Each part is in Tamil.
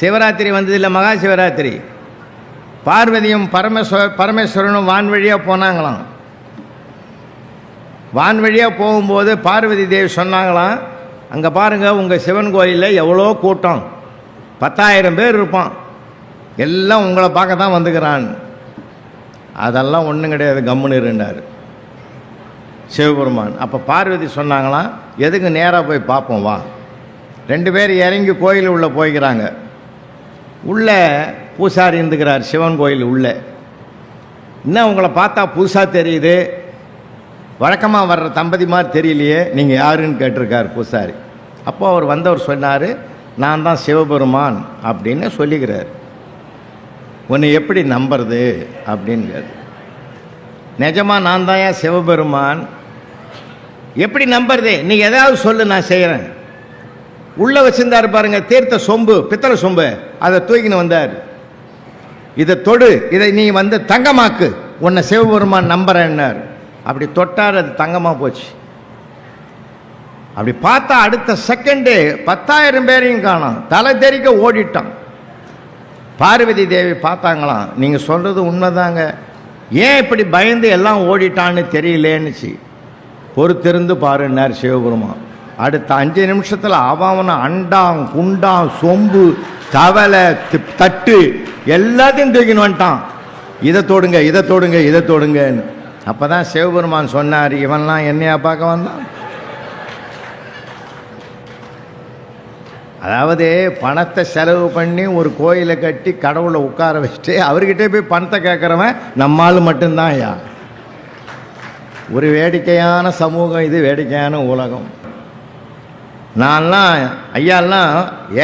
சிவராத்திரி வந்ததில்லை மகா சிவராத்திரி. பார்வதியும் பரமேஸ்வர பரமேஸ்வரனும் வான் வழியாக போனாங்களாம். வான் வழியாக போகும்போது பார்வதி தேவி சொன்னாங்களாம் அங்கே பாருங்கள் உங்கள் சிவன் கோயிலில் எவ்வளோ கூட்டம். பத்தாயிரம் பேர் இருப்பான். எல்லாம் உங்களை பார்க்க தான் வந்துக்கிறான். அதெல்லாம் ஒன்றும் கிடையாது கம்முன்னு இருந்தார் சிவபெருமான். அப்போ பார்வதி சொன்னாங்களாம் எதுக்கு நேராக போய் பார்ப்போம் வா. ரெண்டு பேர் இறங்கி கோயில் உள்ளே போய்க்கிறாங்க. உள்ளே பூசாரி இருந்துக்கிறார் சிவன் கோயில் உள்ளே. இன்னும் உங்களை பார்த்தா புதுசாக தெரியுது? வழக்கமாக வர்ற தம்பதி மாதிரி தெரியலையே நீங்கள் யாருன்னு கேட்டிருக்கார் பூசாரி. அப்போது அவர் வந்தவர் சொன்னார் நான் தான் சிவபெருமான் அப்படின்னு சொல்லிக்கிறார். உன்னை எப்படி நம்புறது அப்படின்னு நிஜமாக நான் தான் ஏன் சிவபெருமான்? எப்படி நம்புறது? நீ ஏதாவது சொல்லு நான் செய்கிறேன் உள்ளே வச்சிருந்தாரு பாருங்க தீர்த்த சொம்பு பித்தளை சொம்பு. அதை தூக்கின்னு வந்தார். இதை தொடு இதை நீ வந்து தங்கமாக்கு. உன்னை சிவபெருமான் நம்புறேன்னார். அப்படி தொட்டார் அது தங்கமாக போச்சு. அப்படி பார்த்தா அடுத்த செகண்டு பத்தாயிரம் பேரையும் காணும். தலை தெறிக்க ஓடிட்டான் பார்வதி தேவி பார்த்தாங்களாம் நீங்கள் சொல்கிறது உண்மைதாங்க. ஏன் இப்படி பயந்து எல்லாம் ஓடிட்டான்னு தெரியலேன்னுச்சு. பொறுத்திருந்து பாருன்னார் சிவபெருமான். அடுத்த அஞ்சு நிமிஷத்தில் அவன் அண்டாம் குண்டாம் சொம்பு தவளை தி- தட்டு எல்லாத்தையும் தூக்கின்னு வந்துட்டான். இதை தொடுங்க இதை தொடுங்க இதை தொடுங்கன்னு. அப்போ தான் சிவபெருமான் சொன்னார் இவன்லாம் என்னையா பார்க்க வந்தான்? அதாவது பணத்தை செலவு பண்ணி ஒரு கோயிலை கட்டி கடவுளை உட்கார வச்சுட்டு அவர்கிட்டே போய் பணத்தை கேட்குறவன் நம்மால் மட்டும்தான் ஐயா. ஒரு வேடிக்கையான சமூகம் இது வேடிக்கையான உலகம். நான்லாம் ஐயாலாம்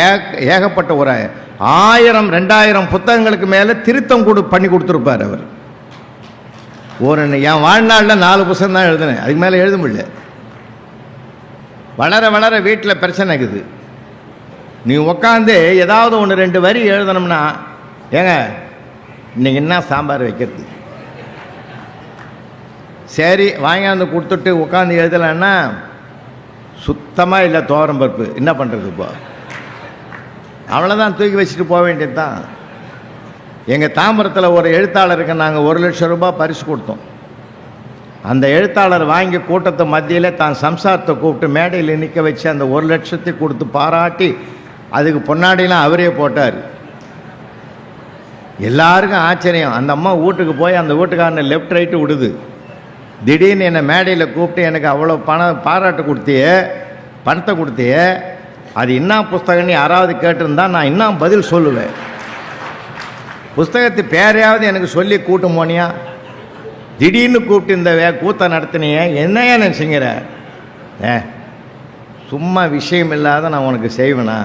ஏக ஏகப்பட்ட ஒரு ஆயிரம் ரெண்டாயிரம் புத்தகங்களுக்கு மேலே திருத்தம் கொடு பண்ணி கொடுத்துருப்பார் அவர். ஒரு என் வாழ்நாளில் நாலு புத்தகம் தான் எழுதினேன். அதுக்கு மேலே எழுத முடியல. வளர வளர வீட்டில் பிரச்சனை இருக்குது. நீ உக்காந்து ஏதாவது ஒன்று ரெண்டு வரி எழுதணும்னா ஏங்க இன்னைக்கு என்ன சாம்பார் வைக்கிறது? சரி வாங்கியாந்து கொடுத்துட்டு உட்காந்து எழுதலைன்னா சுத்தமாக இல்லை தோரம் பருப்பு. என்ன பண்ணுறது இப்போ? அவ்வளோதான் தூக்கி வச்சுட்டு போக வேண்டியது தான். எங்கள் தாம்பரத்தில் ஒரு எழுத்தாளருக்கு நாங்கள் ஒரு லட்சம் ரூபாய் பரிசு கொடுத்தோம். அந்த எழுத்தாளர் வாங்கி கூட்டத்தை மத்தியில் தான் சம்சாரத்தை கூப்பிட்டு மேடையில் நிற்க வச்சு அந்த ஒரு லட்சத்தை கொடுத்து பாராட்டி அதுக்கு பொன்னாடிலாம் அவரே போட்டார். எல்லாருக்கும் ஆச்சரியம். அந்த அம்மா வீட்டுக்கு போய் அந்த வீட்டுக்காரனை லெஃப்ட் ரைட்டு விடுது. திடீர்னு என்னை மேடையில் கூப்பிட்டு எனக்கு அவ்வளோ பணம் பாராட்டு கொடுத்தியே பணத்தை கொடுத்தியே அது என்ன புஸ்தகம்னு யாராவது கேட்டிருந்தா நான் இன்னும் பதில் சொல்லுவேன். புஸ்தகத்து பேரையாவது எனக்கு சொல்லி கூட்டும் போனியா திடீர்னு கூப்பிட்டு இந்த வே கூத்தை நடத்தினிய என்னையா நினச்சிங்கிற? ஏ சும்மா விஷயம் இல்லாத நான் உனக்கு செய்வேனா?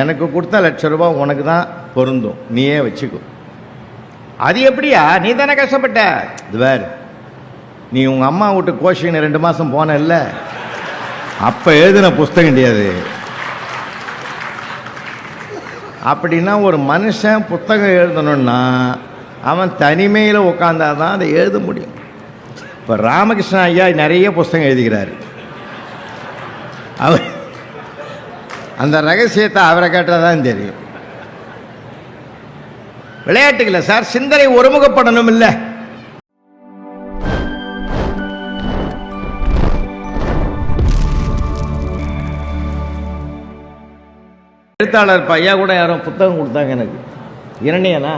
எனக்கு கொடுத்த லட்ச ரூபாய் உனக்கு தான் பொருந்தும். நீயே வச்சுக்கோ. அது எப்படியா? நீ தானே கஷ்டப்பட்ட? இது வேறு நீ உங்கள் அம்மா விட்டு கோஷின்னு ரெண்டு மாதம் போனல்ல அப்போ எழுதின புஸ்தகம் கிடையாது அப்படின்னா ஒரு மனுஷன் புத்தகம் எழுதணும்னா அவன் தனிமையில் உட்காந்தா தான் அதை எழுத முடியும். இப்போ ராமகிருஷ்ண ஐயா நிறைய புஸ்தகம் எழுதுகிறார் அவர் அந்த ரகசியத்தை அவரை கேட்டால் தான் தெரியும். விளையாட்டுகளை சார் சிந்தனை ஒருமுகப்படணும் இல்லை எழுத்தாளர் பையா கூட யாரும் புத்தகம் கொடுத்தாங்க எனக்கு. இரணியனா?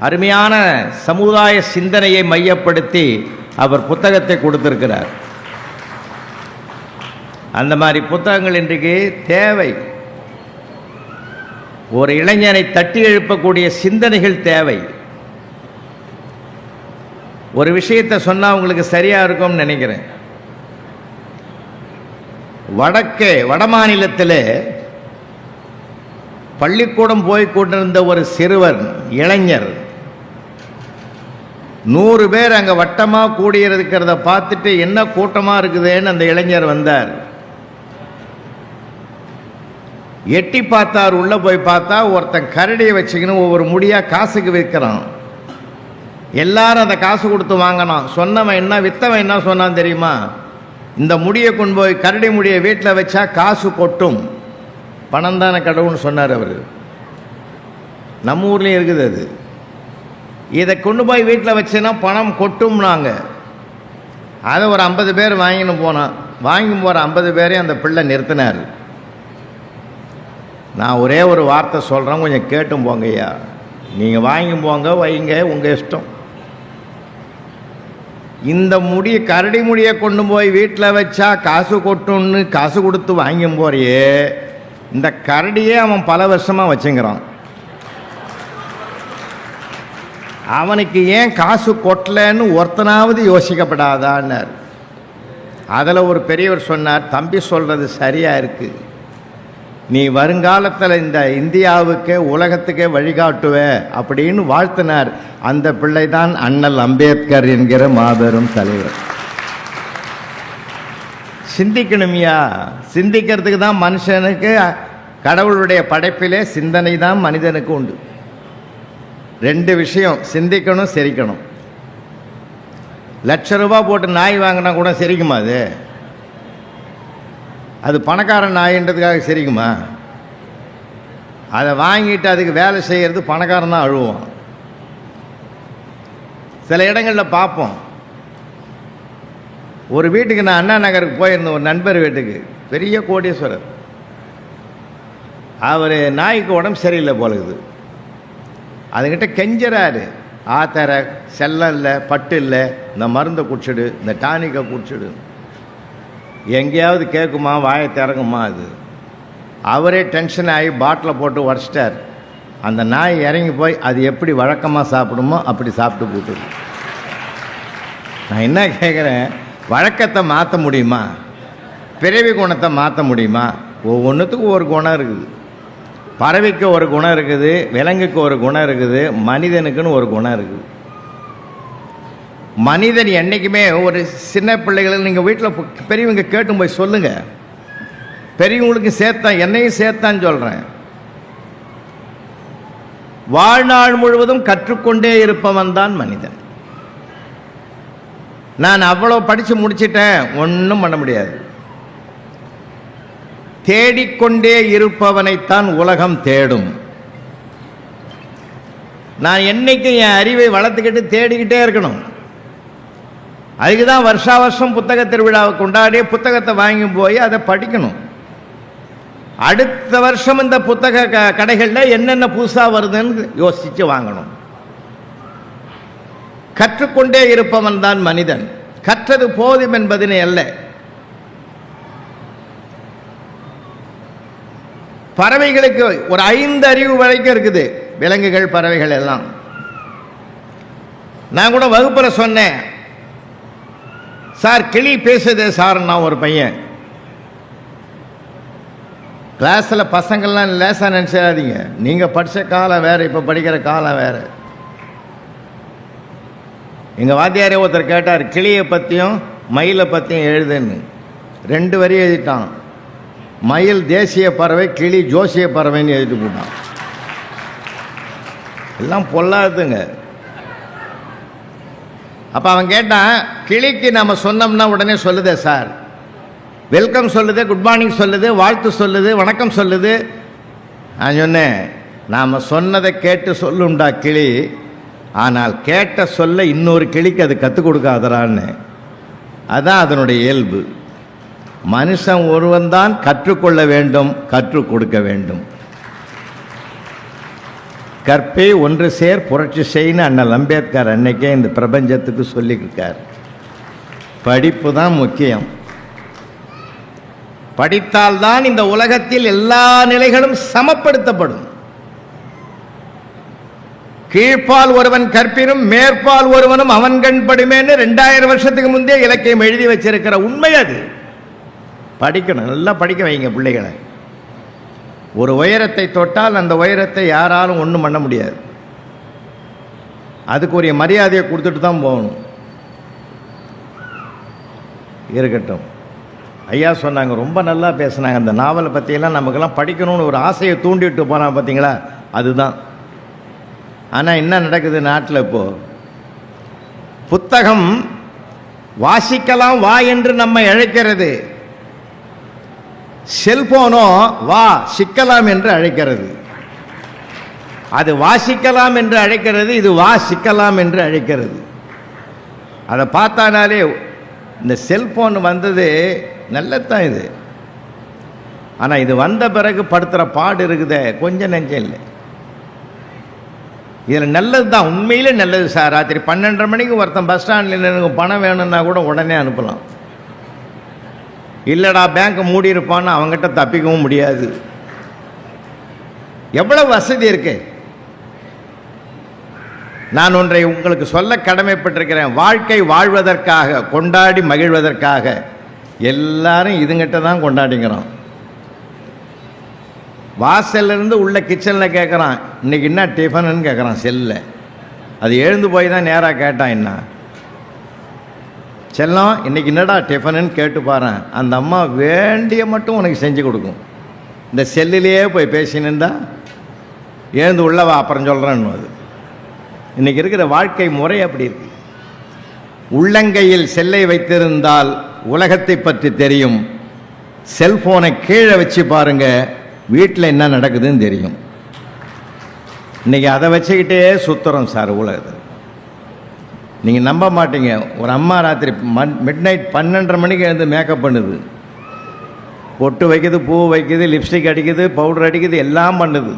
அருமையான சமுதாய சிந்தனையை மையப்படுத்தி அவர் புத்தகத்தை கொடுத்திருக்கிறார். அந்த மாதிரி புத்தகங்கள் இன்றைக்கு தேவை. ஒரு இளைஞனை தட்டி எழுப்பக்கூடிய சிந்தனைகள் தேவை. ஒரு விஷயத்தை சொன்னால் உங்களுக்கு சரியாக இருக்கும்னு நினைக்கிறேன். வடக்கே வட மாநிலத்தில் பள்ளிக்கூடம் போய் கொண்டிருந்த ஒரு சிறுவர் இளைஞர். நூறு பேர் அங்கே வட்டமாக கூடியிருக்கிறத பார்த்துட்டு என்ன கூட்டமாக இருக்குதுன்னு அந்த இளைஞர் வந்தார். எட்டி பார்த்தார் உள்ளே போய் பார்த்தா ஒருத்தன் கரடியை வச்சுக்கின்னு ஒவ்வொரு முடியாக காசுக்கு விற்கிறான். எல்லாரும் அந்த காசு கொடுத்து வாங்கினான். சொன்னவன் என்ன வித்தவன் என்ன சொன்னான் தெரியுமா? இந்த முடியை கொண்டு போய் கரடி முடியை வீட்டில் வச்சா காசு கொட்டும். பணம் தானே கடவுள்னு சொன்னார் அவர். நம்ம ஊர்லேயும் இருக்குது அது. இதை கொண்டு போய் வீட்டில் வச்சுன்னா பணம் கொட்டும்னாங்க. அதை ஒரு ஐம்பது பேர் வாங்கின்னு போனான் வாங்கி போகிற ஐம்பது பேரையும் அந்த பிள்ளை நிறுத்தினார். நான் ஒரே ஒரு வார்த்தை சொல்கிறேன் கொஞ்சம் கேட்டும் போங்க ஐயா. நீங்கள் வாங்கி போங்க வைங்க உங்கள் இஷ்டம். இந்த முடியை கரடி முடியை கொண்டு போய் வீட்டில் வச்சா காசு கொட்டும்னு காசு கொடுத்து வாங்கி போறியே. இந்த கரடியே அவன் பல வருஷமாக வச்சுங்கிறான். அவனுக்கு ஏன் காசு கொட்டலன்னு ஒருத்தனாவது யோசிக்கப்படாதான்னார். அதில் ஒரு பெரியவர் சொன்னார் தம்பி சொல்கிறது சரியாக இருக்குது நீ வருங்காலத்தில் இந்த இந்தியாவுக்கே உலகத்துக்கே வழிகாட்டுவ அப்படின்னு வாழ்த்தினார். அந்த பிள்ளை தான் அண்ணல் அம்பேத்கர் என்கிற மாபெரும் தலைவர். சிந்திக்கணுமியா? சிந்திக்கிறதுக்கு தான் மனுஷனுக்கு கடவுளுடைய படைப்பிலே சிந்தனை தான் மனிதனுக்கு உண்டு. ரெண்டு விஷயம் சிந்திக்கணும் சிரிக்கணும். லட்ச ரூபா போட்டு நாய் வாங்கினா கூட சிரிக்குமா அது? அது பணக்காரன் நாயின்றதுக்காக சிரிக்குமா? அதை வாங்கிட்டு அதுக்கு வேலை செய்கிறது பணக்காரன் தான் அழுவோம் சில இடங்களில் பார்ப்போம். ஒரு வீட்டுக்கு நான் அண்ணா நகருக்கு போயிருந்தேன் ஒரு நண்பர் வீட்டுக்கு. பெரிய கோடீஸ்வரர். அவர் நாய்க்கு உடம்பு சரியில்லை போலகுது அதுக்கிட்ட கெஞ்சராரு ஆத்தர செல்லம் இல்லை பட்டு இல்லை இந்த மருந்தை குடிச்சிடு இந்த டானிக்கை குடிச்சிடு. எங்கேயாவது கேட்குமா வாயை திறங்குமா அது? அவரே டென்ஷன் ஆகி பாட்டில் போட்டு உடச்சிட்டார். அந்த நாய் இறங்கி போய் அது எப்படி வழக்கமாக சாப்பிடுமோ அப்படி சாப்பிட்டு போட்டுது நான் என்ன கேட்குறேன் வழக்கத்தை மாற்ற முடியுமா? பிறவி குணத்தை மாற்ற முடியுமா? ஒவ்வொன்றுத்துக்கும் ஒரு குணம் இருக்குது. பறவைக்கு ஒரு குணம் இருக்குது விலங்குக்கு ஒரு குணம் இருக்குது மனிதனுக்குன்னு ஒரு குணம் இருக்குது. மனிதன் என்றைக்குமே ஒரு சின்ன பிள்ளைகளுக்கு நீங்கள் வீட்டில் பெரியவங்க கேட்டும் போய் சொல்லுங்கள் பெரியவங்களுக்கு சேர்த்தான் என்னையும் சேர்த்தான்னு சொல்கிறேன் வாழ்நாள் முழுவதும் கற்றுக்கொண்டே இருப்பவன் தான் மனிதன். நான் அவ்வளோ படித்து முடிச்சிட்டேன் ஒன்றும் பண்ண முடியாது. தேடிக்கொண்டே இருப்பவனைத்தான் உலகம் தேடும். நான் என்னைக்கும் என் அறிவை வளர்த்துக்கிட்டு தேடிக்கிட்டே இருக்கணும். அதுக்கு தான் வருஷா வருஷம் புத்தக திருவிழாவை கொண்டாடி புத்தகத்தை வாங்கி போய் அதை படிக்கணும். அடுத்த வருஷம் இந்த புத்தக க கடைகளில் என்னென்ன புதுசாக வருதுன்னு யோசித்து வாங்கணும். கற்றுக்கொண்டே இருப்பவன் தான் மனிதன். கற்றது போதும் என்பதனை அல்ல. பறவைகளுக்கு ஒரு ஐந்து அறிவு வரைக்கும் இருக்குது. விலங்குகள் பறவைகள் எல்லாம். நான் கூட வகுப்பில் சொன்னேன். சார் கிளி பேசுதே சார் நான் ஒரு பையன். கிளாஸில் பசங்கள்லாம் லேசாக நினச்சிடாதீங்க. நீங்கள் படித்த காலம் வேறு இப்போ படிக்கிற காலம் வேறு. எங்கள் வாத்தியாரே ஒருத்தர் கேட்டார் கிளியை பற்றியும் மயிலை பற்றியும் எழுதுன்னு. ரெண்டு வரி எழுதிட்டான். மயில் தேசிய பறவை கிளி ஜோசிய பறவைன்னு எழுதி போட்டான். எல்லாம் பொல்லாதுங்க அப்போ அவன் கேட்டான் கிளிக்கு நம்ம சொன்னோம்னா உடனே சொல்லுதே சார். வெல்கம் சொல்லுது குட் மார்னிங் சொல்லுது வாழ்த்து சொல்லுது வணக்கம் சொல்லுது. நான் சொன்னேன் நாம் சொன்னதை கேட்டு சொல்லுண்டா கிளி. ஆனால் கேட்ட சொல்ல இன்னொரு கிளிக்கு அது கற்றுக் கொடுக்காதரான்னு அதுதான் அதனுடைய இயல்பு. மனுஷன் ஒருவன் தான் கற்றுக்கொள்ள வேண்டும் கற்றுக் கொடுக்க வேண்டும். கற்பே ஒன்று சேர் புரட்சி செய்யன்னு அண்ணல் அம்பேத்கர் அன்னைக்கே இந்த பிரபஞ்சத்துக்கு சொல்லியிருக்கார். படிப்பு தான் முக்கியம். படித்தால்தான் இந்த உலகத்தில் எல்லா நிலைகளும் சமப்படுத்தப்படும். கீழ்ப்பால் ஒருவன் கற்பினும் மேற்பால் ஒருவனும் அவன் கண் படுமேன்னு ரெண்டாயிரம் வருஷத்துக்கு முந்தைய இலக்கியம் எழுதி வச்சிருக்கிற உண்மை அது. படிக்கணும் நல்லா படிக்க வைங்க பிள்ளைகளை. ஒரு உயரத்தை தொட்டால் அந்த உயரத்தை யாராலும் ஒன்றும் பண்ண முடியாது. அதுக்குரிய மரியாதையை கொடுத்துட்டு தான் போகணும். இருக்கட்டும். ஐயா சொன்னாங்க ரொம்ப நல்லா பேசுனாங்க. அந்த நாவலை பற்றியெல்லாம் நமக்கெல்லாம் படிக்கணும்னு ஒரு ஆசையை தூண்டிட்டு போனால் பார்த்தீங்களா அதுதான். ஆனால் என்ன நடக்குது நாட்டில் இப்போது புத்தகம் வாசிக்கலாம் வா என்று நம்மை அழைக்கிறது. செல்போனோ வா சிக்கலாம் என்று அழைக்கிறது. அது வாசிக்கலாம் என்று அழைக்கிறது இது வா சிக்கலாம் என்று அழைக்கிறது. அதை பார்த்தானாலே இந்த செல்போன் வந்தது நல்லதான் இது. ஆனால் இது வந்த பிறகு படுத்துகிற பாடு இருக்குதே கொஞ்சம் நெஞ்சம் இல்லை. இதில் நல்லது தான் உண்மையிலே நல்லது சார். ராத்திரி பன்னெண்டரை மணிக்கு ஒருத்தன் பஸ் ஸ்டாண்டில் எனக்கு பணம் வேணும்னா கூட உடனே அனுப்பலாம். இல்லைடா பேங்க்கை மூடி இருப்பான்னு அவங்ககிட்ட தப்பிக்கவும் முடியாது. எவ்வளோ வசதி இருக்கு? நான் ஒன்றை உங்களுக்கு சொல்ல கடமைப்பட்டிருக்கிறேன். வாழ்க்கை வாழ்வதற்காக கொண்டாடி மகிழ்வதற்காக. எல்லாரும் இதுங்கிட்ட தான் கொண்டாடிங்கிறோம். வாசல்லேருந்து உள்ள கிச்சனில் கேட்குறான் இன்னைக்கு என்ன டிஃபனுன்னு கேட்குறான் செல்லில் அது எழுந்து போய் தான் நேராக கேட்டான் என்ன? செல்லம் இன்னைக்கு என்னடா டிஃபனுன்னு கேட்டு பாருன். அந்த அம்மா வேண்டிய மட்டும் உனக்கு செஞ்சு கொடுக்கும். இந்த செல்லிலேயே போய் பேசினுந்தா எழுந்து உள்ளவா அப்புறம் சொல்கிறேன்னு அது. இன்னைக்கு இருக்கிற வாழ்க்கை முறை அப்படி இருக்கு. உள்ளங்கையில் செல்லை வைத்திருந்தால் உலகத்தை பற்றி தெரியும். செல்ஃபோனை கீழே வச்சு பாருங்கள் வீட்டில் என்ன நடக்குதுன்னு தெரியும். இன்றைக்கி அதை வச்சுக்கிட்டே சுத்துறோம் சார் உலகத்தில் நீங்கள் நம்ப மாட்டீங்க. ஒரு அம்மா ராத்திரி மண் மிட் நைட் பன்னெண்டரை மணிக்கு எழுந்து மேக்கப் பண்ணுது. பொட்டு வைக்குது பூ வைக்குது லிப்ஸ்டிக் அடிக்குது பவுடர் அடிக்குது எல்லாம் பண்ணுது.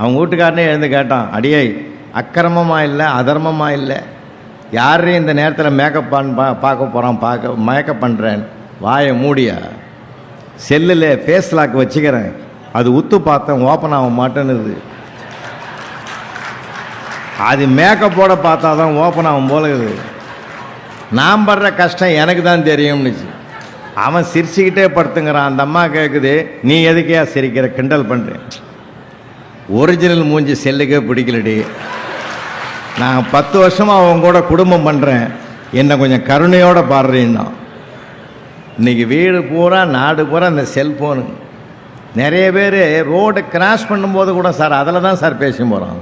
அவங்க வீட்டுக்காரனே எழுந்து கேட்டான் அடியே அக்கிரமமாக இல்லை அதர்மமாக இல்லை. யாரையும் இந்த நேரத்தில் மேக்கப் பண் பா பார்க்க போகிறான் பார்க்க மேக்கப் பண்ணுறேன் வாயை மூடியா? செல்லில் ஃபேஸ் லாக் வச்சுக்கிறேன். அது உத்து பார்த்தேன் ஓப்பன் ஆக மாட்டேன்னுது. அது மேக்கப்போட பார்த்தா தான் ஓப்பன் ஆகும் போல இருக்குது. நான் படுற கஷ்டம் எனக்கு தான் தெரியும்னுச்சு. அவன் சிரிச்சுக்கிட்டே படுத்துங்கிறான். அந்த அம்மா கேட்குது நீ எதுக்கையா சிரிக்கிற? கிண்டல் பண்ணுறேன் ஒரிஜினல் மூஞ்சி செல்லுக்கே பிடிக்கலடி. நான் பத்து வருஷமாக அவங்க கூட குடும்பம் பண்ணுறேன் என்னை கொஞ்சம் கருணையோடு பாடுறேன்னா. இன்னைக்கு வீடு பூரா நாடு பூரா அந்த செல்ஃபோனு நிறைய பேர் ரோடு கிராஸ் பண்ணும்போது கூட சார் அதில் தான் சார் பேசி போகிறான்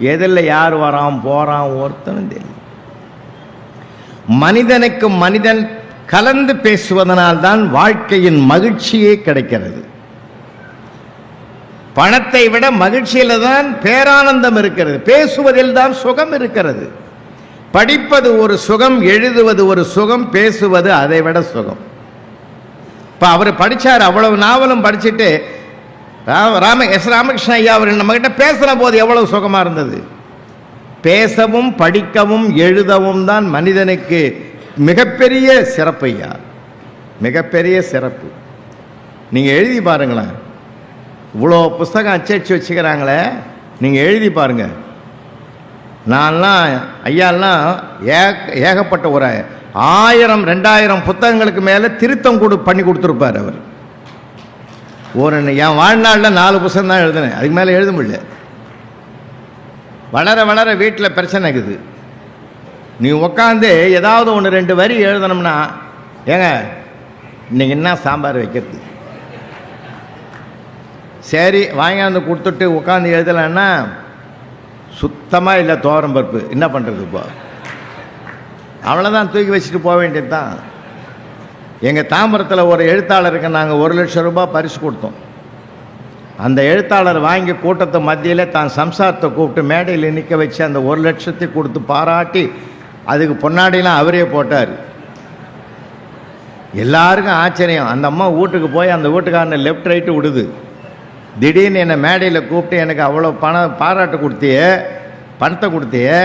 எதில் யார் வரான் போகிறான் ஒருத்தனும் தெரியும் மனிதனுக்கு மனிதன் கலந்து பேசுவதனால் தான் வாழ்க்கையின் மகிழ்ச்சியே கிடைக்கிறது. பணத்தை விட மகிழ்ச்சியில் தான் பேரானந்தம் இருக்கிறது. பேசுவதில் தான் சுகம் இருக்கிறது. படிப்பது ஒரு சுகம் எழுதுவது ஒரு சுகம் பேசுவது அதை விட சுகம். இப்போ அவர் படிச்சார் அவ்வளவு நாவலும் படிச்சுட்டு ரா- ராம எஸ் ராமகிருஷ்ண ஐயா அவர் நம்மகிட்ட பேசுகிற போது எவ்வளவு சுகமாக இருந்தது? பேசவும் படிக்கவும் எழுதவும் தான் மனிதனுக்கு மிகப்பெரிய சிறப்பு ஐயா. மிகப்பெரிய சிறப்பு. நீங்கள் எழுதி பாருங்களேன். இவ்வளோ புஸ்தகம் அச்சடிச்சு வச்சுக்கிறாங்களே நீங்கள் எழுதி பாருங்க. நான்லாம் ஐயாலாம் ஏக ஏகப்பட்ட ஒரு ஆயிரம் ரெண்டாயிரம் புத்தகங்களுக்கு மேலே திருத்தம் கொடு பண்ணி கொடுத்துருப்பார் அவர். ஒரு என் வாழ்நாளில் நாலு புத்தகம் தான் எழுதினேன். அதுக்கு மேலே எழுத முடியல. வளர வளர வீட்டில் பிரச்சனை இருக்குது. நீ உக்காந்து ஏதாவது ஒன்று ரெண்டு வரி எழுதணும்னா ஏங்க இன்னைக்கு என்ன சாம்பார் வைக்கிறது? சரி வாங்கியாந்து கொடுத்துட்டு உட்காந்து எழுதலைன்னா சுத்தமாக இல்லை தோரம் பருப்பு. என்ன பண்ணுறது இப்போ? அவ்வளோதான் தூக்கி வச்சுட்டு போக வேண்டியது தான் எங்கள் தாம்பரத்தில் ஒரு எழுத்தாளருக்கு நாங்கள் ஒரு லட்சம் ரூபாய் பரிசு கொடுத்தோம். அந்த எழுத்தாளர் வாங்கி கூட்டத்தை மத்தியில் தான் சம்சாரத்தை கூப்பிட்டு மேடையில் நிற்க வச்சு அந்த ஒரு லட்சத்தை கொடுத்து பாராட்டி அதுக்கு பொன்னாடிலாம் அவரே போட்டார். எல்லாருக்கும் ஆச்சரியம். அந்த அம்மா வீட்டுக்கு போய் அந்த வீட்டுக்காரனை லெஃப்ட் ரைட்டு விடுது. திடீர்னு என்னை மேடையில் கூப்பிட்டு எனக்கு அவ்வளோ பணம் பாராட்டு கொடுத்தியே பணத்தை கொடுத்தியே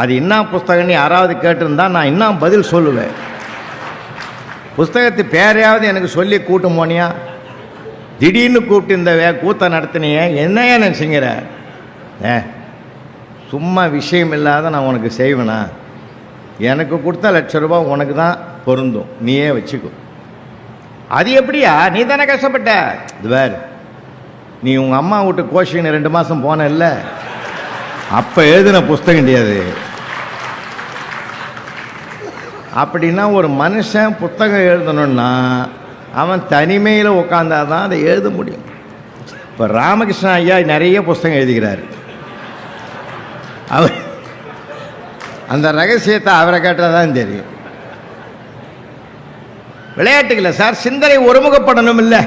அது என்ன புஸ்தகம்னு யாராவது கேட்டிருந்தா நான் இன்னும் பதில் சொல்லுவேன். புஸ்தகத்து பேரையாவது எனக்கு சொல்லி கூட்டும் போனியா திடீர்னு கூப்பிட்டு இந்த வே கூத்தை நடத்தினியே என்னையா நினச்சிங்கிற. ஏ சும்மா விஷயம் இல்லாத நான் உனக்கு செய்வேனா? எனக்கு கொடுத்தா லட்ச ரூபாய் உனக்கு தான் பொருந்தும். நீயே வச்சுக்கோ. அது எப்படியா? நீ தானே கஷ்டப்பட்ட? இது வேறு நீ உங்கள் அம்மா வீட்டு கோஷின்னு ரெண்டு மாதம் போனல்ல? அப்போ எழுதின புஸ்தகம் கிடையாது அப்படின்னா ஒரு மனுஷன் புத்தகம் எழுதணும்னா அவன் தனிமையில் உட்காந்தா தான் அதை எழுத முடியும். இப்போ ராமகிருஷ்ண ஐயா நிறைய புஸ்தகம் எழுதுகிறார். அவர் அந்த ரகசியத்தை அவரை கேட்டால் தான் தெரியும். விளையாட்டுகளை சார் சிந்தனை ஒருமுகப்படணும் இல்லை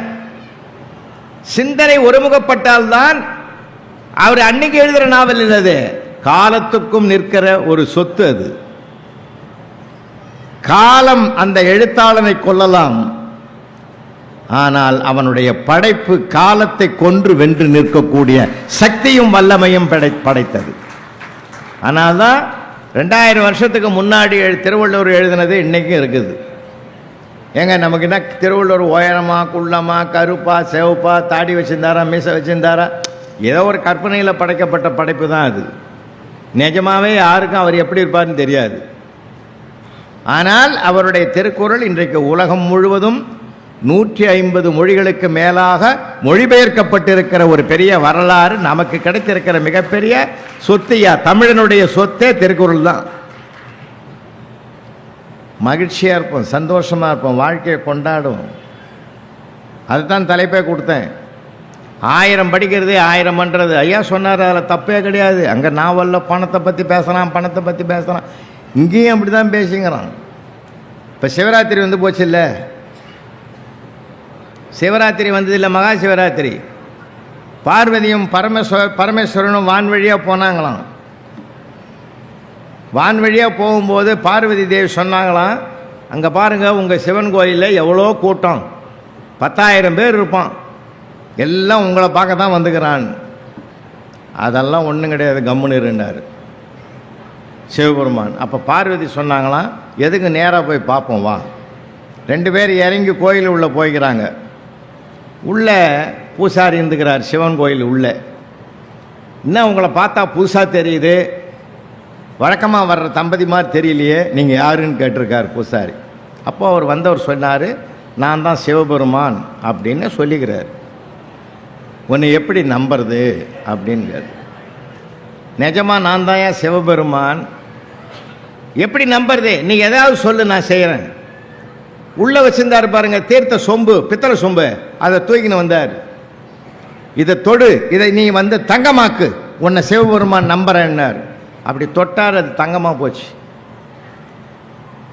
சிந்தனை ஒருமுகப்பட்டால்தான் அவர் அன்னைக்கு எழுதுற நாவல் என்னது? காலத்துக்கும் நிற்கிற ஒரு சொத்து அது. காலம் அந்த எழுத்தாளனை கொல்லலாம். ஆனால் அவனுடைய படைப்பு காலத்தை கொன்று வென்று நிற்கக்கூடிய சக்தியும் வல்லமையும் படை படைத்தது. ஆனால் தான் ரெண்டாயிரம் வருஷத்துக்கு முன்னாடி எழு- திருவள்ளுவர் எழுதினது இன்னைக்கும் இருக்குது. ஏங்க நமக்கு என்ன திருவள்ளுவர் உயரமா குள்ளமா கருப்பா செவப்பா தாடி வச்சிருந்தாரா மீசை வச்சிருந்தாரா? ஏதோ ஒரு கற்பனையில் படைக்கப்பட்ட படைப்பு தான் அது. நிஜமாவே யாருக்கும் அவர் எப்படி இருப்பார்னு தெரியாது. ஆனால் அவருடைய திருக்குறள் இன்றைக்கு உலகம் முழுவதும் நூற்றி ஐம்பது மொழிகளுக்கு மேலாக மொழிபெயர்க்கப்பட்டிருக்கிற ஒரு பெரிய வரலாறு நமக்கு கிடைத்திருக்கிற மிகப்பெரிய சொத்தையா தமிழனுடைய சொத்தே திருக்குறள் தான். மகிழ்ச்சியாக இருப்போம் சந்தோஷமாக இருப்போம் வாழ்க்கையை கொண்டாடுவோம். அதுதான் தலைப்பே கொடுத்தேன். ஆயிரம் படிக்கிறது ஆயிரம் பண்ணுறது ஐயா சொன்னார் அதில் தப்பே கிடையாது. அங்கே நாவலில் பணத்தை பற்றி பேசுகிறான் பணத்தை பற்றி பேசுகிறான் இங்கேயும் அப்படி தான் பேசிங்கிறான். இப்போ சிவராத்திரி வந்து போச்சு இல்லை சிவராத்திரி வந்தது இல்லை மகா சிவராத்திரி. பார்வதியும் பரமேஸ்வர பரமேஸ்வரனும் வான் வழியாக போனாங்களாம். வான் வழியாக போகும்போது பார்வதி தேவி சொன்னாங்களாம் அங்கே பாருங்கள் உங்கள் சிவன் கோயிலில் எவ்வளோ கூட்டம். பத்தாயிரம் பேர் இருப்பான். எல்லாம் உங்களை பார்க்க தான் வந்துக்கிறான். அதெல்லாம் ஒன்றும் கிடையாது கம்முன்னு இருந்தார். சிவபெருமான். அப்போ பார்வதி சொன்னாங்களாம் எதுக்கு நேராக போய் பார்ப்போம் வா. ரெண்டு பேர் இறங்கி கோயில் உள்ளே போய்க்கிறாங்க. உள்ளே பூசாரி இருந்துக்கிறார் சிவன் கோயில் உள்ளே. என்ன உங்களை பார்த்தா புதுசாக தெரியுது. வழக்கமாக வர்ற தம்பதி மாதிரி தெரியலையே நீங்கள் யாருன்னு கேட்டிருக்கார் பூசாரி. அப்போ அவர் வந்தவர் சொன்னார் நான் தான் சிவபெருமான் அப்படின்னு சொல்லிக்கிறார். உன்னை எப்படி நம்புறது அப்படின்னு நிஜமாக நான் தான் ஏன் சிவபெருமான்? எப்படி நம்புறது? நீ ஏதாவது சொல்லு நான் செய்கிறேன் உள்ளே வச்சிருந்தாரு பாருங்க தீர்த்த சொம்பு பித்தளை சொம்பு. அதை தூக்கின்னு வந்தார். இதை தொடு இதை நீ வந்து தங்கமாக்கு. உன்னை சிவபெருமான் நம்புறேன்னார். அப்படி தொட்டார் அது தங்கமாக போச்சு.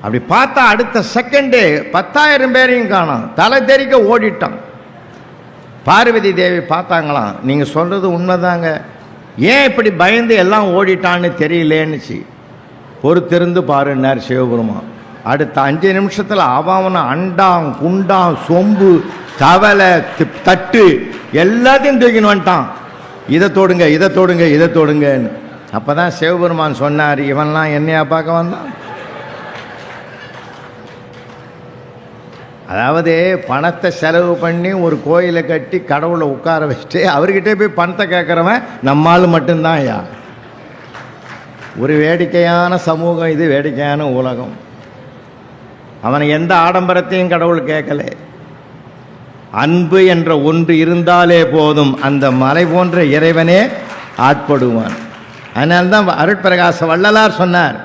அப்படி பார்த்தா அடுத்த செகண்டு பத்தாயிரம் பேரையும் காணோம். தலை தெறிக்க ஓடிட்டான் பார்வதி தேவி பார்த்தாங்களாம் நீங்கள் சொல்கிறது உண்மைதாங்க. ஏன் இப்படி பயந்து எல்லாம் ஓடிட்டான்னு தெரியலேன்னுச்சு. பொறுத்திருந்து பாருன்னார் சிவபெருமான். அடுத்த அஞ்சு நிமிஷத்தில் அவன அண்டாம் குண்டாம் சொம்பு தவலை தட்டு எல்லாத்தையும் தூக்கின்னு வந்துட்டான். இதை தொடுங்க இதை தொடுங்க இதை தொடுங்கன்னு. அப்போ தான் சிவபெருமான் சொன்னார் இவன்லாம் என்னையா பார்க்க வந்தான்? அதாவது பணத்தை செலவு பண்ணி ஒரு கோயிலை கட்டி கடவுளை உட்கார வச்சுட்டு அவர்கிட்ட போய் பணத்தை கேட்குறவன் நம்மால் மட்டும்தான் ஐயா. ஒரு வேடிக்கையான சமூகம் இது வேடிக்கையான உலகம். அவனை எந்த ஆடம்பரத்தையும் கடவுள் கேட்கல. அன்பு என்ற ஒன்று இருந்தாலே போதும் அந்த மலை போன்ற இறைவனே ஆட்படுவான். அதனால்தான் அருட்பிரகாச வள்ளலார் சொன்னார்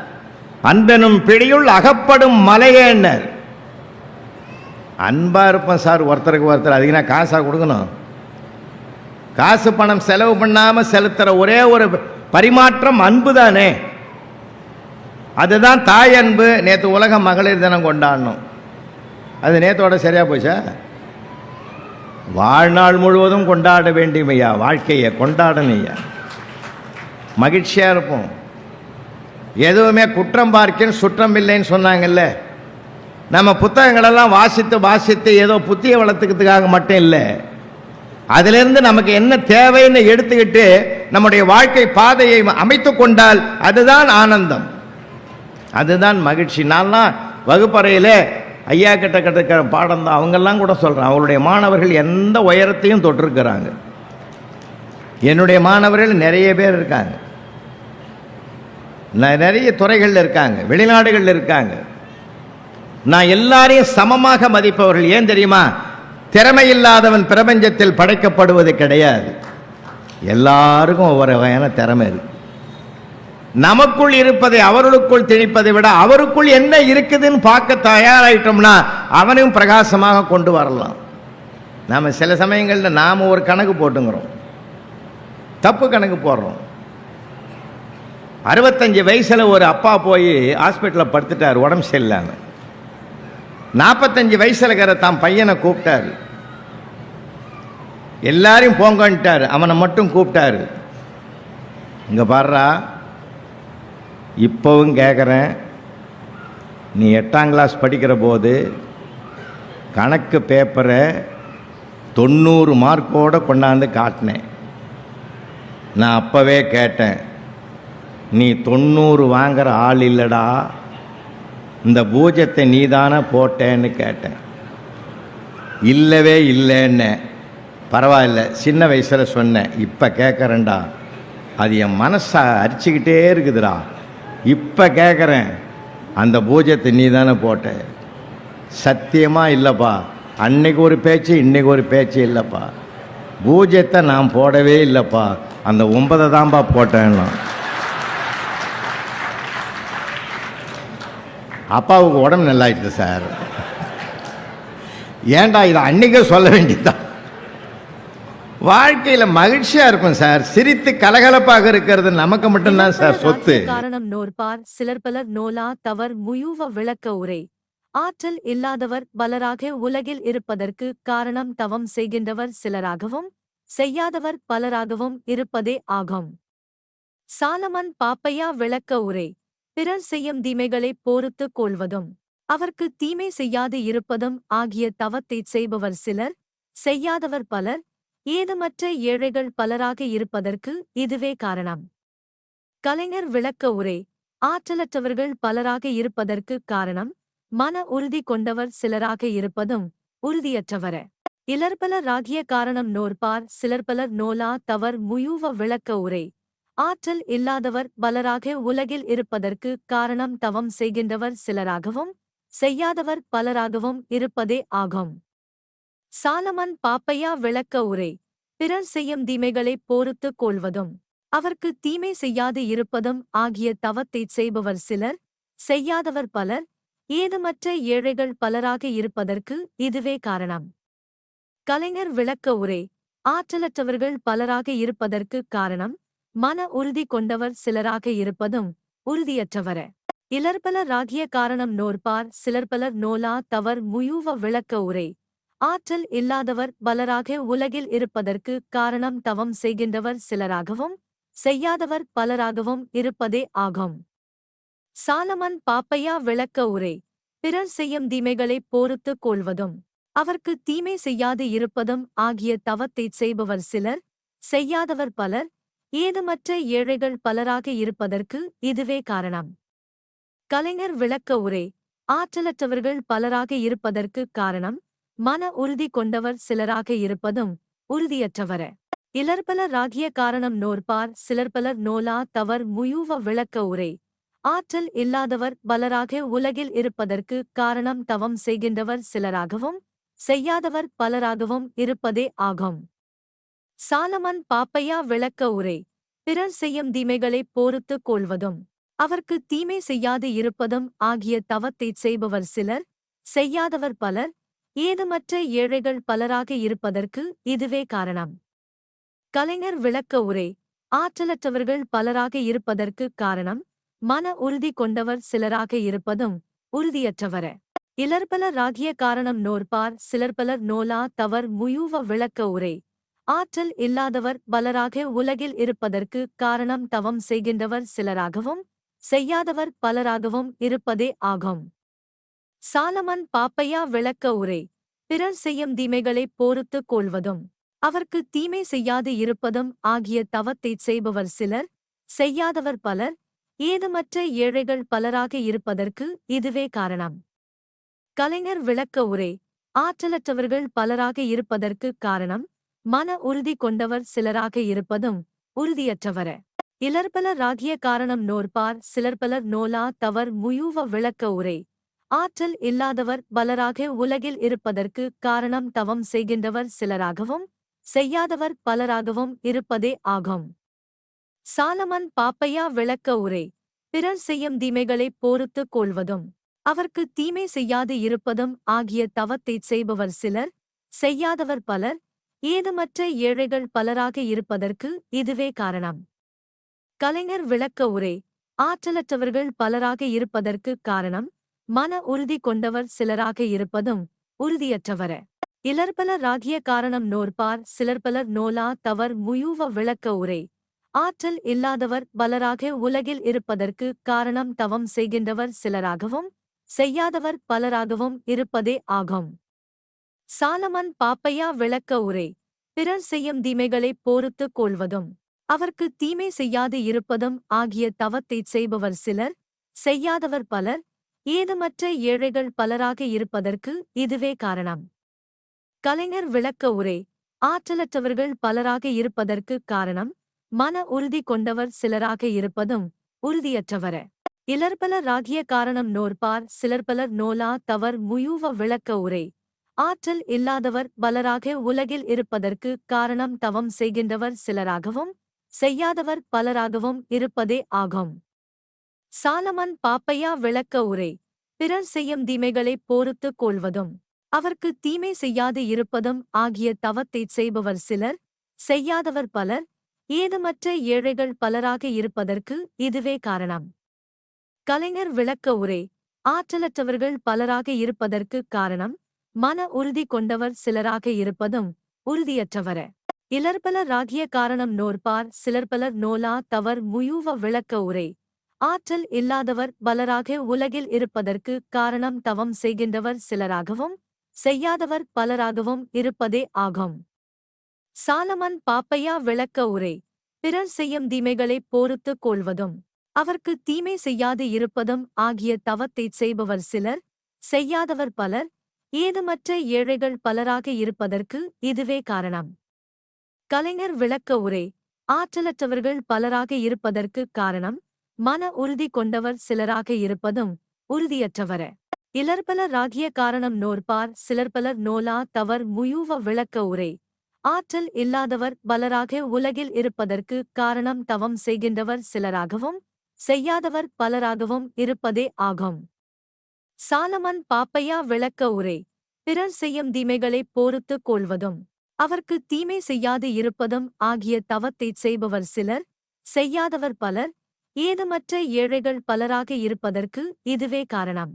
அன்பெனும் பிடியுள் அகப்படும் மலையேன்னர் அன்பாக இருப்பேன் சார் ஒருத்தருக்கு ஒருத்தர். அதுக்கு நான் காசாக கொடுக்கணும். காசு பணம் செலவு பண்ணாமல் செலுத்துகிற ஒரே ஒரு பரிமாற்றம் அன்பு தானே. அதுதான் தாய் அன்பு. நேற்று உலக மகளிர் தினம் கொண்டாடணும். அது நேத்தோட சரியா போச்சா? வாழ்நாள் முழுவதும் கொண்டாட வேண்டியமையா வாழ்க்கையை கொண்டாடணையா மகிழ்ச்சியாக இருப்போம். எதுவுமே குற்றம் பார்க்கன்னு சுற்றம் இல்லைன்னு சொன்னாங்கல்ல. நம்ம புத்தகங்களெல்லாம் வாசித்து வாசித்து ஏதோ புத்தியை வளர்த்துக்கிறதுக்காக மட்டும் இல்லை. அதிலிருந்து நமக்கு என்ன தேவைன்னு எடுத்துக்கிட்டு நம்முடைய வாழ்க்கை பாதையை அமைத்து கொண்டால் அதுதான் ஆனந்தம். அதுதான் மகிழ்ச்சி. நான்லாம் வகுப்பறையில் ஐயா கிட்ட கிட்ட பாடம் தான் அவங்கெல்லாம் கூட சொல்கிறேன் அவருடைய மாணவர்கள் எந்த உயரத்தையும் தொட்டிருக்கிறாங்க. என்னுடைய மாணவர்கள் நிறைய பேர் இருக்காங்க. நிறைய துறைகளில் இருக்காங்க. வெளிநாடுகளில் இருக்காங்க. நான் எல்லாரையும் சமமாக மதிப்பவர்கள். ஏன் தெரியுமா? திறமை இல்லாதவன் பிரபஞ்சத்தில் படைக்கப்படுவது கிடையாது. எல்லாருக்கும் ஒவ்வொரு வகையான திறமை இருக்கு. நமக்குள் இருப்பதை அவர்களுக்குள் திணிப்பதை விட அவருக்குள் என்ன இருக்குதுன்னு பார்க்க தயாராயிட்டோம்னா அவனையும் பிரகாசமாக கொண்டு வரலாம். நாம் சில சமயங்களில் நாம் ஒரு கணக்கு போட்டுங்கிறோம். தப்பு கணக்கு போடுறோம். அறுபத்தஞ்சு வயசில் ஒரு அப்பா போய் ஹாஸ்பிட்டலில் படுத்துட்டார் உடம்பு சரியில்லைன்னு நாற்பத்தஞ்சு வயசில் இருக்கிற தான் பையனை கூப்பிட்டாரு எல்லாரையும் போங்கன்ட்டார். அவனை மட்டும் கூப்பிட்டாரு இங்கே பாடுறா இப்போவும் கேட்குறேன் நீ எட்டாம் கிளாஸ் படிக்கிற போது கணக்கு பேப்பரை தொண்ணூறு மார்க்கோடு கொண்டாந்து காட்டினேன். நான் அப்போவே கேட்டேன் நீ தொண்ணூறு வாங்குற ஆள் இல்லைடா. இந்த பூஜத்தை நீ தானே போட்டேன்னு கேட்டேன். இல்லவே இல்லைன்னு. பரவாயில்ல சின்ன வயசில் சொன்னேன். இப்போ கேட்குறேன்டா அது என் மனசை அரிச்சுக்கிட்டே இருக்குதுடா. இப்போ கேட்குறேன் அந்த பூஜத்தை நீ தானே போட்ட. சத்தியமாக இல்லைப்பா. அன்னைக்கு ஒரு பேச்சு இன்றைக்கி ஒரு பேச்சு இல்லைப்பா. பூஜ்யத்தை நான் போடவே இல்லைப்பா. அந்த ஒன்பதை தான்ப்பா போட்டேன்னா. அப்பாவுக்கு உடம்பு நல்லாயிடுது சார். ஏன்டா இதை அன்னைக்கே சொல்ல வேண்டியதுதான்? வாழ்க்கையில் மகிழ்ச்சியாக இருக்கும் சார். சிரித்து கலகலப்பாக இருக்கிறது நமக்கு மட்டும்தான் சார் சொத்து. காரணம் நோற்பார் சிலர் பலர் நோலா தவர் முயுவ விளக்க உரை. ஆற்றல் இல்லாதவர் பலராக உலகில் இருப்பதற்கு காரணம் தவம் செய்கின்றவர் சிலராகவும் செய்யாதவர் பலராகவும் இருப்பதே ஆகும். சாலமன் பாப்பையா விளக்க உரை. பிறர் செய்யும் தீமைகளைப் போருத்துக் கொள்வதும் அவர்க்கு தீமை செய்யாது இருப்பதும் ஆகிய தவத்தைச் செய்பவர் சிலர் செய்யாதவர் பலர் ஏதுமற்ற ஏழைகள் பலராக இருப்பதற்கு இதுவே காரணம். கலைஞர் விளக்க உரை ஆற்றலற்றவர்கள் பலராக இருப்பதற்கு காரணம் மன உறுதி கொண்டவர் சிலராக இருப்பதும் உறுதியற்றவர. இலர்பலராகிய காரணம் நோர்பார் சிலர்பலர் நோலா தவர் முயூவ விளக்க உரை ஆற்றல் இல்லாதவர் பலராக உலகில் இருப்பதற்கு காரணம் தவம் செய்கின்றவர் சிலராகவும் செய்யாதவர் பலராகவும் இருப்பதே ஆகும். சாலமன் பாப்பையா விளக்க உரை பிறர் செய்யும் தீமைகளைப் போருத்துக் கொள்வதும் அவர்க்கு தீமை செய்யாது இருப்பதும் ஆகிய தவத்தைச் செய்பவர் சிலர் செய்யாதவர் பலர் ஏதுமற்ற ஏழைகள் பலராக இருப்பதற்கு இதுவே காரணம். கலைஞர் விளக்க உரை ஆற்றலற்றவர்கள் பலராக இருப்பதற்கு காரணம் மன உறுதி கொண்டவர் சிலராக இருப்பதும் உறுதியற்றவர. இலர்பலர் ராகிய காரணம் நோர்பார் சிலர்பலர் நோலா தவர் முயூவ விளக்க உரை. ஆற்றல் இல்லாதவர் பலராக உலகில் இருப்பதற்கு காரணம் தவம் செய்கின்றவர் சிலராகவும் செய்யாதவர் பலராகவும் இருப்பதே ஆகும். சாலமன் பாப்பையா விளக்க உரை. பிறர் செய்யும் தீமைகளைப் போருத்துக் கொள்வதும் அவர்க்கு தீமை செய்யாது இருப்பதும் ஆகிய தவத்தைச் செய்பவர் சிலர் செய்யாதவர் பலர் ஏதுமற்ற ஏழைகள் பலராக இருப்பதற்கு இதுவே காரணம். கலைஞர் விளக்க உரை ஆற்றலற்றவர்கள் பலராக இருப்பதற்கு காரணம் மன உறுதி கொண்டவர் சிலராக இருப்பதும் உறுதியற்றவர. இலர்பலர் ராகிய காரணம் நோர்பார் சிலர்பலர் நோலா தவர் முயூவ விளக்க உரை. ஆற்றல் இல்லாதவர் பலராக உலகில் இருப்பதற்கு காரணம் தவம் செய்கின்றவர் சிலராகவும் செய்யாதவர் பலராகவும் இருப்பதே ஆகும். சாலமன் பாப்பையா விளக்க உரை. பிறர் செய்யும் தீமைகளைப் பொறுத்துக் கொள்வதும் அவர்க்கு தீமை செய்யாது இருப்பதும் ஆகிய தவத்தைச் செய்பவர் சிலர் செய்யாதவர் பலர் ஏதுமற்ற ஏழைகள் பலராக இருப்பதற்கு இதுவே காரணம். கலைஞர் விளக்க உரை. ஆற்றலற்றவர்கள் பலராக இருப்பதற்கு காரணம் மன உறுதி கொண்டவர் சிலராக இருப்பதும் உறுதியற்றவர. இலர்பலராகிய காரணம் நோர்பார் சிலர்பலர் நோலா தவர் முயூவ விளக்க உரை. ஆற்றல் இல்லாதவர் பலராக உலகில் இருப்பதற்கு காரணம் தவம் செய்கின்றவர் சிலராகவும் செய்யாதவர் பலராகவும் இருப்பதே ஆகும். சாலமன் பாப்பையா விளக்க உரை பிறர் செய்யும் தீமைகளைப் போருத்துக் கொள்வதும் அவர்க்கு தீமை செய்யாது இருப்பதும் ஆகிய தவத்தைச் செய்பவர் சிலர் செய்யாதவர் பலர் ஏதுமற்ற ஏழைகள் பலராக இருப்பதற்கு இதுவே காரணம். கலைஞர் விளக்க உரை ஆற்றலற்றவர்கள் பலராக இருப்பதற்கு காரணம் மன உறுதி கொண்டவர் சிலராக இருப்பதும் உறுதியற்றவர. இலர்பலர் ராகிய காரணம் நோர்பார் சிலர்பலர் நோலா தவர் முயூவ விளக்க உரை. ஆற்றல் இல்லாதவர் பலராக உலகில் இருப்பதற்கு காரணம் தவம் செய்கின்றவர் சிலராகவும் செய்யாதவர் பலராகவும் இருப்பதே ஆகும். சாலமன் பாப்பையா விளக்க உரை. பிறர் செய்யும் தீமைகளைப் போருத்துக் கொள்வதும் அவர்க்கு தீமை செய்யாது இருப்பதும் ஆகிய தவத்தைச் செய்பவர் சிலர் செய்யாதவர் பலர் ஏதுமற்ற ஏழைகள் பலராக இருப்பதற்கு இதுவே காரணம். கலைஞர் விளக்க உரை ஆற்றலற்றவர்கள் பலராக இருப்பதற்கு காரணம் மன உறுதி கொண்டவர் சிலராக இருப்பதும் உறுதியற்றவர. இலர்பலர் ராகிய காரணம் நோர்பார் சிலர்பலர் நோலா தவர் முயூவ விளக்க உரை ஆற்றல் இல்லாதவர் பலராக உலகில் இருப்பதற்கு காரணம் தவம் செய்கின்றவர் சிலராகவும் செய்யாதவர் பலராகவும் இருப்பதே ஆகும். சாலமன் பாப்பையா விளக்க உரை. பிறர் செய்யும் தீமைகளைப் போருத்துக் கொள்வதும் அவர்க்கு தீமை செய்யாது இருப்பதும் ஆகிய தவத்தைச் செய்பவர் சிலர் செய்யாதவர் பலர் ஏதுமற்ற ஏழைகள் பலராக இருப்பதற்கு இதுவே காரணம். கலைஞர் விளக்க உரை. ஆற்றலற்றவர்கள் பலராக இருப்பதற்கு காரணம் மன உறுதி கொண்டவர் சிலராக இருப்பதும் உறுதியற்றவர. இலர்பலராகிய காரணம் நோர்பார் சிலர்பலர் நோலா தவர் முயூவ விளக்க உரை. ஆற்றல் இல்லாதவர் பலராக உலகில் இருப்பதற்கு காரணம் தவம் செய்கின்றவர் சிலராகவும் செய்யாதவர் பலராகவும் இருப்பதே ஆகும். சாலமன் பாப்பையா விளக்க உரை பிறர் செய்யும் தீமைகளைப் போருத்துக் கொள்வதும் அவர்க்கு தீமை செய்யாது இருப்பதும் ஆகிய தவத்தைச் செய்பவர் சிலர் செய்யாதவர் பலர் ஏதுமற்ற ஏழைகள் பலராக இருப்பதற்கு இதுவே காரணம். கலைஞர் விளக்க உரை ஆற்றலற்றவர்கள் பலராக இருப்பதற்கு காரணம் மன உறுதி கொண்டவர் சிலராக இருப்பதும் உறுதியற்றவர. இலர்பலர் ராகிய காரணம் நோர்பார் சிலர்பலர் நோலா தவர் முயூவ விளக்க உரை. ஆற்றல் இல்லாதவர் பலராக உலகில் இருப்பதற்கு காரணம் தவம் செய்கின்றவர் சிலராகவும் செய்யாதவர் பலராகவும் இருப்பதே ஆகும். சாலமன் பாப்பையா விளக்க உரை. பிறர் செய்யும் தீமைகளைப் போருத்துக் கொள்வதும் அவர்க்கு தீமை செய்யாது இருப்பதும் ஆகிய தவத்தைச் செய்பவர் சிலர் செய்யாதவர் பலர் ஏதுமற்ற ஏழைகள் பலராக இருப்பதற்கு இதுவே காரணம். கலைஞர் விளக்க உரை ஆற்றலற்றவர்கள் பலராக இருப்பதற்கு காரணம் மன உறுதி கொண்டவர் சிலராக இருப்பதும் உறுதியற்றவர. இலர்பலர் ராகிய காரணம் நோர்பார் சிலர்பலர் நோலா தவர் முயூவ விளக்க உரை ஆற்றல் இல்லாதவர் பலராக உலகில் இருப்பதற்கு காரணம் தவம் செய்கின்றவர் சிலராகவும் செய்யாதவர் பலராகவும் இருப்பதே ஆகும். சாலமன் பாப்பையா விளக்க உரை. பிறர் செய்யும் தீமைகளைப் போருத்துக் கொள்வதும் அவர்க்கு தீமை செய்யாது இருப்பதும் ஆகிய தவத்தைச் செய்பவர் சிலர் செய்யாதவர் பலர் ஏதுமற்ற ஏழைகள் பலராக இருப்பதற்கு இதுவே காரணம்.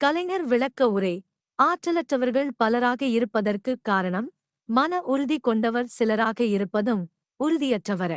கலைஞர் விளக்க உரை. ஆற்றலற்றவர்கள் பலராக இருப்பதற்கு காரணம் மன உறுதி கொண்டவர் சிலராக இருப்பதும் உறுதியற்றவர.